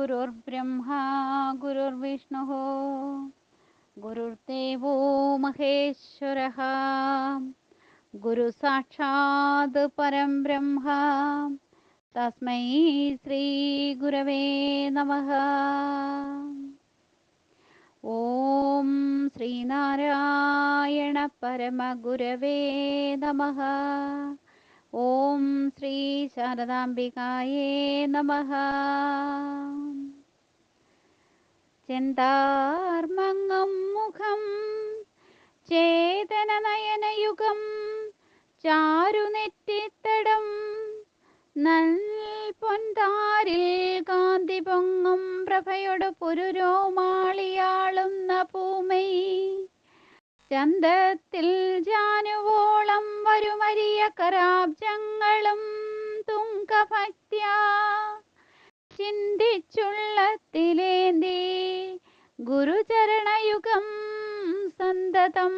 गुरुर्ब्रह्मा गुरुर्विष्णुः गुरुर्देवो महेश्वरः गुरुसाक्षात् परं ब्रह्म तस्मै श्रीगुरवे नमः ॐ श्रीनारायणपरमगुरवे नमः ഓം ശ്രീ ശാരദാംബികായേ നമ. ചെന്താർമങ്ങം മുഖം ചേതനനയനയുഗം ചാരുനെറ്റിത്തടം നൽപൊന്താരിൽ കാന്തി പൊങ്ങും പ്രഭയുടെ പുരുരോമാളിയാളുന്ന പൂമൈ. ചന്തത്തിൽ ജാനുവോളം വരുമരിയ കരാബ്ജങ്ങളും തുങ്കഭക്ത്യ. ചിന്തിച്ചുള്ളത്തിലേന്തി ഗുരുചരണയുഗം സന്തതം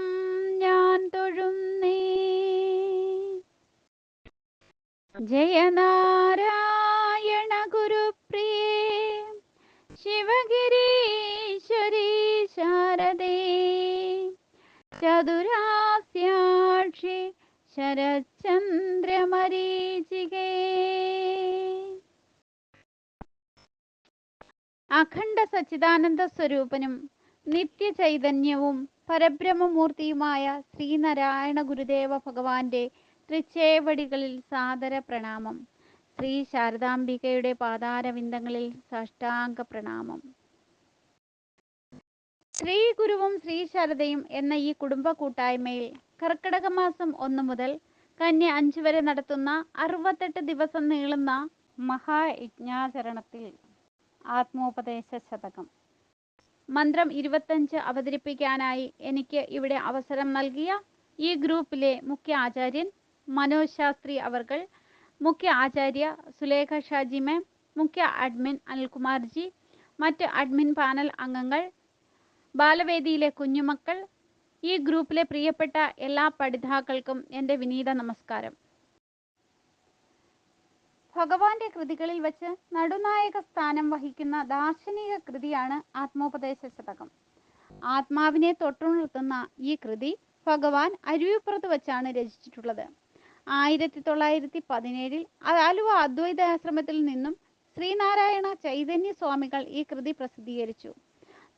ഞാൻ തൊഴുന്നേ. ജയനാരായണ ഗുരുപ്രിയേ ശിവഗിരീശ്വരി ചതുരാസ്യാക്ഷി ശരചന്ദ്രമരീചികേ അഖണ്ഡ സച്ചിദാനന്ദ സ്വരൂപനും നിത്യചൈതന്യവും പരബ്രഹ്മമൂർത്തിയുമായ ശ്രീനാരായണ ഗുരുദേവ ഭഗവാന്റെ തൃച്ചേവടികളിൽ സാദര പ്രണാമം. ശ്രീ ശാരദാംബികയുടെ പാതാരവിന്ദങ്ങളിൽ സാഷ്ടാംഗ പ്രണാമം. ശ്രീ ഗുരുവും ശ്രീ ശാരദയും എന്ന ഈ കുടുംബ കൂട്ടായ്മയിൽ കർക്കിടക മാസം ഒന്ന് മുതൽ കന്യ അഞ്ചു വരെ നടത്തുന്ന അറുപത്തെട്ട് ദിവസം നീളുന്ന മഹായജ്ഞാചരണത്തിൽ ആത്മോപദേശ ശതകം. മന്ത്രം ഇരുപത്തഞ്ച് അവതരിപ്പിക്കാനായി എനിക്ക് ഇവിടെ അവസരം നൽകിയ ഈ ഗ്രൂപ്പിലെ മുഖ്യ ആചാര്യൻ മനോജ് ശാസ്ത്രി അവർകൾ മുഖ്യ ആചാര്യ സുലേഖ ഷാജി മാം മുഖ്യ അഡ്മിൻ അനിൽകുമാർജി മറ്റ് അഡ്മിൻ പാനൽ അംഗങ്ങൾ ബാലവേദിയിലെ കുഞ്ഞുമക്കൾ ഈ ഗ്രൂപ്പിലെ പ്രിയപ്പെട്ട എല്ലാ പഠിതാക്കൾക്കും എന്റെ വിനീത നമസ്കാരം. ഭഗവാന്റെ കൃതികളിൽ വച്ച് നടുനായക സ്ഥാനം വഹിക്കുന്ന ദാർശനിക കൃതിയാണ് ആത്മോപദേശ ശതകം. ആത്മാവിനെ തൊട്ടുണർത്തുന്ന ഈ കൃതി ഭഗവാൻ അരുവിപ്പുറത്ത് വച്ചാണ് രചിച്ചിട്ടുള്ളത്. ആയിരത്തി തൊള്ളായിരത്തി പതിനേഴിൽ ആലുവ അദ്വൈതാശ്രമത്തിൽ നിന്നും ശ്രീനാരായണ ചൈതന്യ സ്വാമികൾ ഈ കൃതി പ്രസിദ്ധീകരിച്ചു.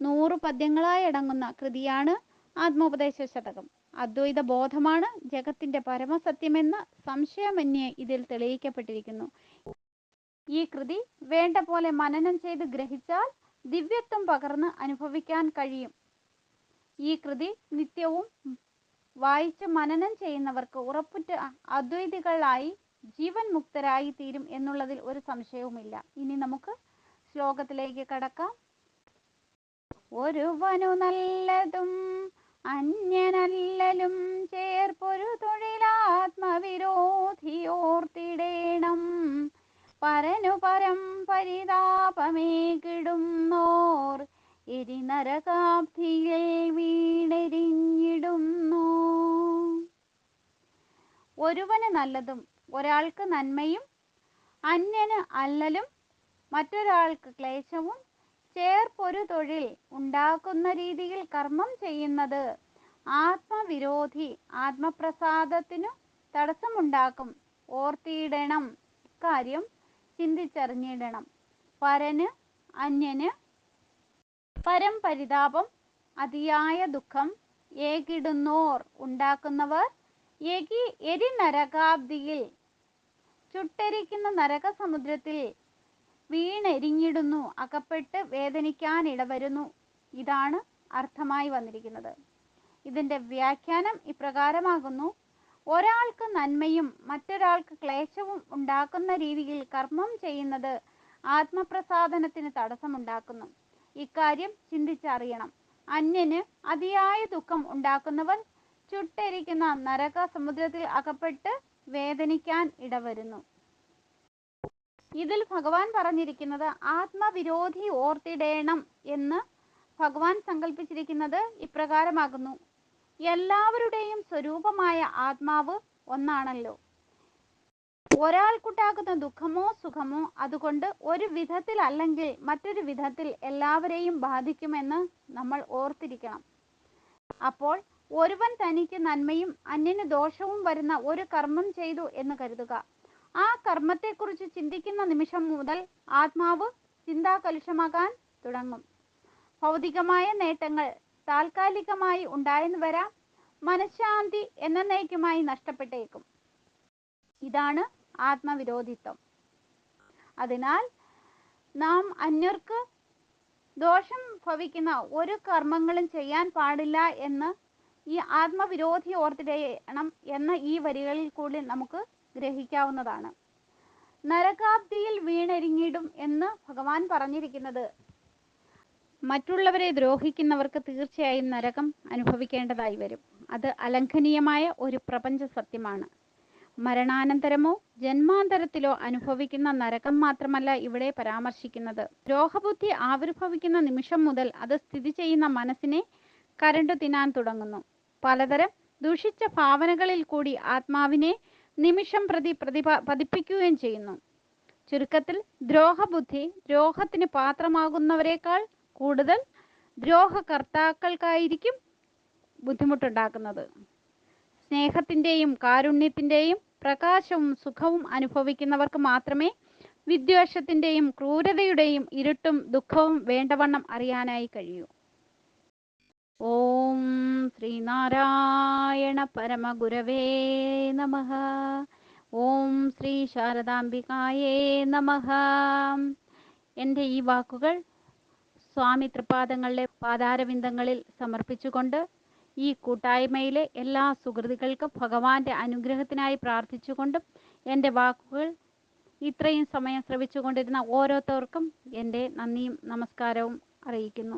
നൂറ് പദ്യങ്ങളായി അടങ്ങുന്ന കൃതിയാണ് ആത്മോപദേശ ശതകം അദ്വൈത ബോധമാണ് ജഗത്തിന്റെ പരമസത്യമെന്ന് സംശയമന്യേ ഇതിൽ തെളിയിക്കപ്പെട്ടിരിക്കുന്നു. ഈ കൃതി വേണ്ട പോലെ മനനം ചെയ്ത് ഗ്രഹിച്ചാൽ ദിവ്യത്വം പകർന്ന് അനുഭവിക്കാൻ കഴിയും. ഈ കൃതി നിത്യവും വായിച്ച് മനനം ചെയ്യുന്നവർക്ക് ഉറപ്പുറ്റ അദ്വൈതികളായി ജീവൻ മുക്തരായി തീരും എന്നുള്ളതിൽ ഒരു സംശയവുമില്ല. ഇനി നമുക്ക് ശ്ലോകത്തിലേക്ക് കടക്കാം. ഒരുവനു നല്ലതും അന്യനല്ലലും ചേർപ്പൊരു തൊഴിലാത്മവിരോധിയോർത്തിടേണം. പരനു പരം പരിതാപമേ കിടുന്നോർ എരിനരകാബ്ധിയിൽ വീണെരിഞ്ഞിടുന്നു. ഒരുവന് നല്ലതും ഒരാൾക്ക് നന്മയും അന്യന് അല്ലലും മറ്റൊരാൾക്ക് ക്ലേശവും ചേർപ്പൊരു തൊഴിൽ ഉണ്ടാക്കുന്ന രീതിയിൽ കർമ്മം ചെയ്യുന്നത് ആത്മവിരോധി ആത്മപ്രസാദത്തിനു തടസ്സമുണ്ടാക്കും. ഓർത്തിയിടണം. ഇക്കാര്യം ചിന്തിച്ചറിഞ്ഞിടണം. പരന് അന്യന് പരം പരിതാപം അതിയായ ദുഃഖം ഏകിടുന്നോർ ഉണ്ടാക്കുന്നവർ എരി നരകാബ്ദിയിൽ ചുട്ടരിക്കുന്ന നരക സമുദ്രത്തിൽ വീണെരിഞ്ഞിടുന്നു അകപ്പെട്ട് വേദനിക്കാൻ ഇടവരുന്നു ഇതാണ് അർത്ഥമായി വന്നിരിക്കുന്നത്. ഇതിന്റെ വ്യാഖ്യാനം ഇപ്രകാരമാകുന്നു. ഒരാൾക്ക് നന്മയും മറ്റൊരാൾക്ക് ക്ലേശവും ഉണ്ടാക്കുന്ന രീതിയിൽ കർമ്മം ചെയ്യുന്നത് ആത്മപ്രസാദനത്തിന് തടസ്സമുണ്ടാക്കുന്നു. ഇക്കാര്യം ചിന്തിച്ചറിയണം. അന്യന് അതിയായ ദുഃഖം ഉണ്ടാക്കുന്നവൻ ചുട്ടരിക്കുന്ന നരക സമുദ്രത്തിൽ അകപ്പെട്ട് വേദനിക്കാൻ ഇടവരുന്നു. ഇതിൽ ഭഗവാൻ പറഞ്ഞിരിക്കുന്നത് ആത്മവിരോധി ഓർത്തിടേണം എന്ന് ഭഗവാൻ സങ്കല്പിച്ചിരിക്കുന്നത് ഇപ്രകാരമാകുന്നു. എല്ലാവരുടെയും സ്വരൂപമായ ആത്മാവ് ഒന്നാണല്ലോ. ഒരാൾക്കുണ്ടാകുന്ന ദുഃഖമോ സുഖമോ അതുകൊണ്ട് ഒരു വിധത്തിൽ അല്ലെങ്കിൽ മറ്റൊരു വിധത്തിൽ എല്ലാവരെയും ബാധിക്കുമെന്ന് നമ്മൾ ഓർത്തിരിക്കണം. അപ്പോൾ ഒരുവൻ തനിക്ക് നന്മയും അന്യന് ദോഷവും വരുന്ന ഒരു കർമ്മം ചെയ്തു എന്ന് കരുതുക. ആ കർമ്മത്തെക്കുറിച്ച് ചിന്തിക്കുന്ന നിമിഷം മുതൽ ആത്മാവ് ചിന്താകലുഷമാകാൻ തുടങ്ങും. ഭൗതികമായ നേട്ടങ്ങൾ താൽക്കാലികമായി ഉണ്ടായെന്ന് വരാം മനഃശാന്തി എന്നേക്കുമായി നഷ്ടപ്പെട്ടേക്കും. ഇതാണ് ആത്മവിരോധിത്വം. അതിനാൽ നാം അന്യർക്ക് ദോഷം ഭവിക്കുന്ന ഒരു കർമ്മങ്ങളും ചെയ്യാൻ പാടില്ല എന്ന് ഈ ആത്മവിരോധി ഓർത്തിടയണം എന്ന ഈ വരികളിൽ കൂടി നമുക്ക് ഗ്രഹിക്കാവുന്നതാണ്. നരകാബ്ദിയിൽ വീണരിഞ്ഞിടും എന്ന് ഭഗവാൻ പറഞ്ഞിരിക്കുന്നത്. മറ്റുള്ളവരെ ദ്രോഹിക്കുന്നവർക്ക് തീർച്ചയായും നരകം അനുഭവിക്കേണ്ടതായി വരും. അത് അലംഘനീയമായ ഒരു പ്രപഞ്ച സത്യമാണ്. മരണാനന്തരമോ ജന്മാന്തരത്തിലോ അനുഭവിക്കുന്ന നരകം മാത്രമല്ല ഇവിടെ പരാമർശിക്കുന്നത്. ദ്രോഹബുദ്ധി ആവിർഭവിക്കുന്ന നിമിഷം മുതൽ അത് സ്ഥിതി ചെയ്യുന്ന മനസ്സിനെ കരണ്ടു തിന്നാൻ തുടങ്ങുന്നു. പലതരം ദുഷിച്ച ഭാവനകളിൽ കൂടി ആത്മാവിനെ നിമിഷം പ്രതി പ്രതിഭ പതിപ്പിക്കുകയും ചെയ്യുന്നു. ചുരുക്കത്തിൽ ദ്രോഹബുദ്ധി ദ്രോഹത്തിന് പാത്രമാകുന്നവരെക്കാൾ കൂടുതൽ ദ്രോഹകർത്താക്കൾക്കായിരിക്കും ബുദ്ധിമുട്ടുണ്ടാക്കുന്നത്. സ്നേഹത്തിന്റെയും കാരുണ്യത്തിന്റെയും പ്രകാശവും സുഖവും അനുഭവിക്കുന്നവർക്ക് മാത്രമേ വിദ്വേഷത്തിന്റെയും ക്രൂരതയുടെയും ഇരുട്ടും ദുഃഖവും വേണ്ടവണ്ണം അറിയാനായി കഴിയൂ. ഓം ശ്രീനാരായണ പരമഗുരവേ നമ. ഓം ശ്രീ ശാരദാംബികായേ നമ. എന്റെ ഈ വാക്കുകൾ സ്വാമി തൃപാദങ്ങളുടെ പാതാരവിന്ദങ്ങളിൽ സമർപ്പിച്ചുകൊണ്ട് ഈ കൂട്ടായ്മയിലെ എല്ലാ സുഹൃത്തുക്കൾക്കും ഭഗവാന്റെ അനുഗ്രഹത്തിനായി പ്രാർത്ഥിച്ചുകൊണ്ടും എന്റെ വാക്കുകൾ ഇത്രയും സമയം ശ്രവിച്ചുകൊണ്ടിരുന്ന ഓരോരുത്തർക്കും എന്റെ നന്ദിയും നമസ്കാരവും അറിയിക്കുന്നു.